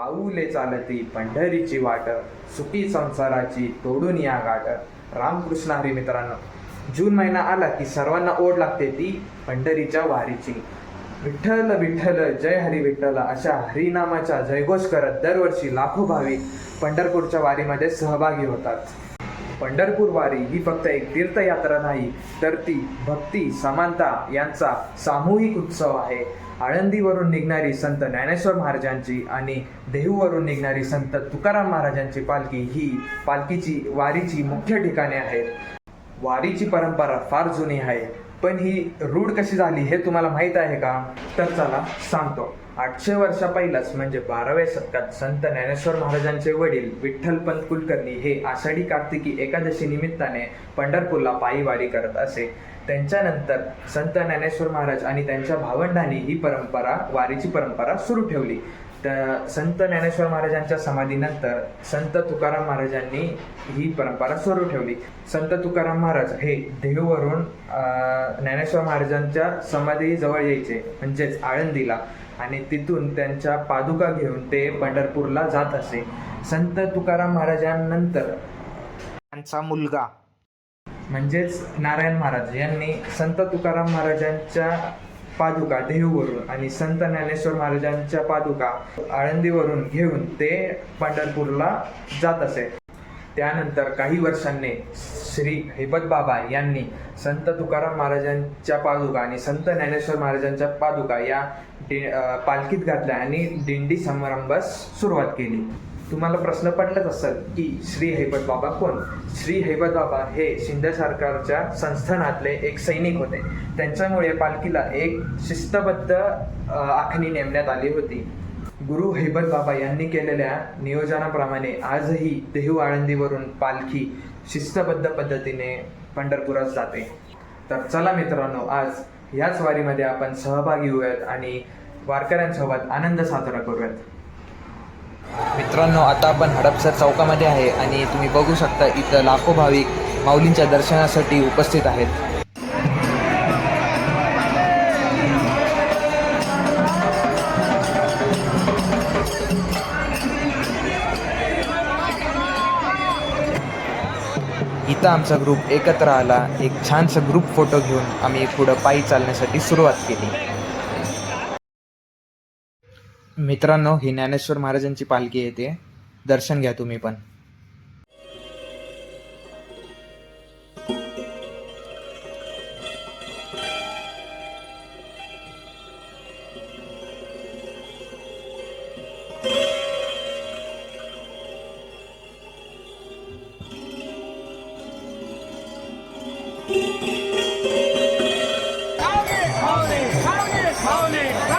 पाऊले चालती पंढरीची वाट सुखी संसाराची तोडून या गाठ. रामकृष्ण हरी मित्रांनो जून महिना आला की सर्वांना ओढ लागते ती पंढरीच्या वारीची. विठ्ठल विठ्ठल जय हरी विठ्ठल अशा हरिनामाचा जयघोष करत दरवर्षी लाखो भाविक पंढरपूरच्या वारीमध्ये सहभागी होतात. पंढरपूर वारी ही फक्त एक तीर्थयात्रा नाही तर ती भक्ती समानता यांचा सामूहिक उत्सव आहे. आळंदीवरून निघणारी संत ज्ञानेश्वर महाराजांची आणि देहूवरून निघणारी संत तुकाराम महाराजांची पालखी ही पालखीची वारीची मुख्य ठिकाणे आहेत. वारीची परंपरा फार जुनी आहे पण ही रूढ कशी झाली हे तुम्हाला माहीत आहे का? तर चला सांगतो. आठशे वर्षा पहिलाच म्हणजे बाराव्या शतकात संत ज्ञानेश्वर महाराजांचे वडील विठ्ठलपंत कुलकर्णी हे आषाढी कार्तिकी एकादशी निमित्ताने पंढरपूरला पायीवारी करत असे. त्यांच्यानंतर संत ज्ञानेश्वर महाराज आणि त्यांच्या भावंडांनी ही परंपरा वारीची परंपरा सुरू ठेवली. तर संत ज्ञानेश्वर महाराजांच्या समाधीनंतर संत तुकाराम महाराजांनी ही परंपरा सुरू ठेवली. संत तुकाराम महाराज हे देहूवरून अं, ज्ञानेश्वर महाराजांच्या समाधीजवळ यायचे म्हणजेच आळंदीला. आणि तिथून त्यांच्या पादुका घेऊन ते पंढरपूरला जात असे. संत तुकाराम महाराजांनंतर त्यांचा मुलगा. म्हणजेच नारायण महाराज यांनी संत तुकाराम महाराजांच्या पादुका देहूवरून आणि संत ज्ञानेश्वर महाराजांच्या पादुका आळंदीवरून घेऊन ते पंढरपूरला जात असे. त्यानंतर काही वर्षांनी श्री हेबत बाबा यांनी संत तुकाराम महाराजांच्या पादुका आणि संत ज्ञानेश्वर महाराजांच्या पादुका या दि- पालखीत घातल्या आणि दिंडी समारंभास सुरुवात केली. तुम्हाला प्रश्न पडलाच असेल की श्री हैबत बाबा कोण? श्री हैबत बाबा हे शिंदे सरकारच्या संस्थानातले एक सैनिक होते. त्यांच्यामुळे पालखीला एक शिस्तबद्ध आखणी नेमण्यात आली होती. गुरु हैबत बाबा यांनी केलेल्या नियोजनाप्रमाणे आजही देहू आळंदीवरून पालखी शिस्तबद्ध पद्धतीने पंढरपुरात जाते. तर चला मित्रांनो आज याच वारीमध्ये आपण सहभागी होऊयात आणि वारकऱ्यांसोबत आनंद साजरा करूयात. मित्रांनो आता आपण हडपसर चौकामध्ये आहे आणि तुम्ही बघू शकता इथं लाखो भाविक माऊलींच्या दर्शनासाठी उपस्थित आहेत. इथं आमचा ग्रुप एकत्र आला एक छानसा ग्रुप फोटो घेऊन आम्ही पुढं पायी चालण्यासाठी सुरुवात केली. मित्रांनो ही ज्ञानेश्वर महाराजांची पालखी येते दर्शन घ्या तुम्ही पण. 가오리 가오리 가오리 가오리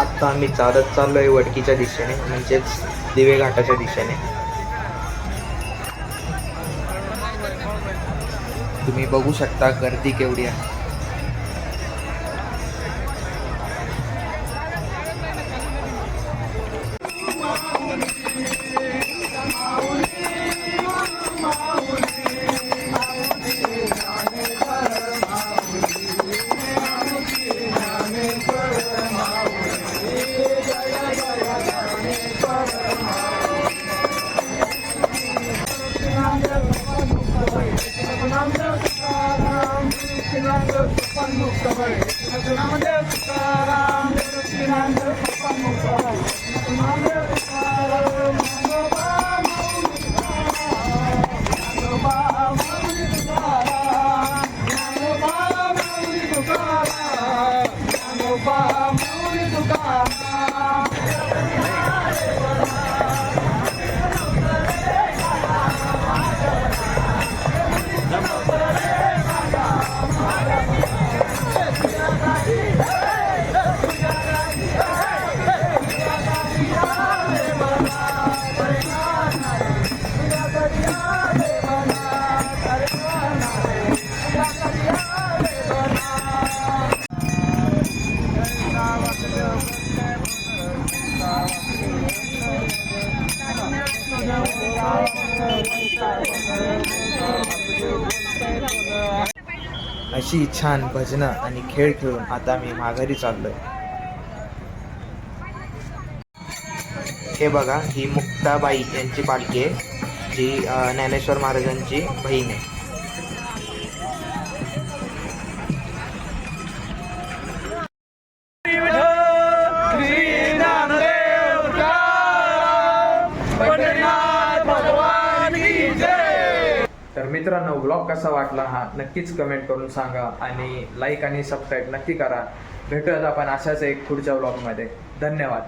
आत्ता आम्ही चालत चाललोय वडकीच्या दिशेने म्हणजेच दिवे घाटाच्या दिशेने. तुम्ही बघू शकता गर्दी केवढी आहे. Bye. अशी छान भजनं आणि खेळ खेळून आता मी माघारी चाललोय. हे बघा ही मुक्ताबाई यांची पालखी आहे जी ज्ञानेश्वर महाराजांची बहीण आहे. तर मित्रांनो ब्लॉग कसा वाटला हा नक्कीच कमेंट करून सांगा आणि लाईक आणि सबस्क्राईब नक्की करा. भेटूयात आपण अशाच एक पुढच्या ब्लॉगमध्ये धन्यवाद.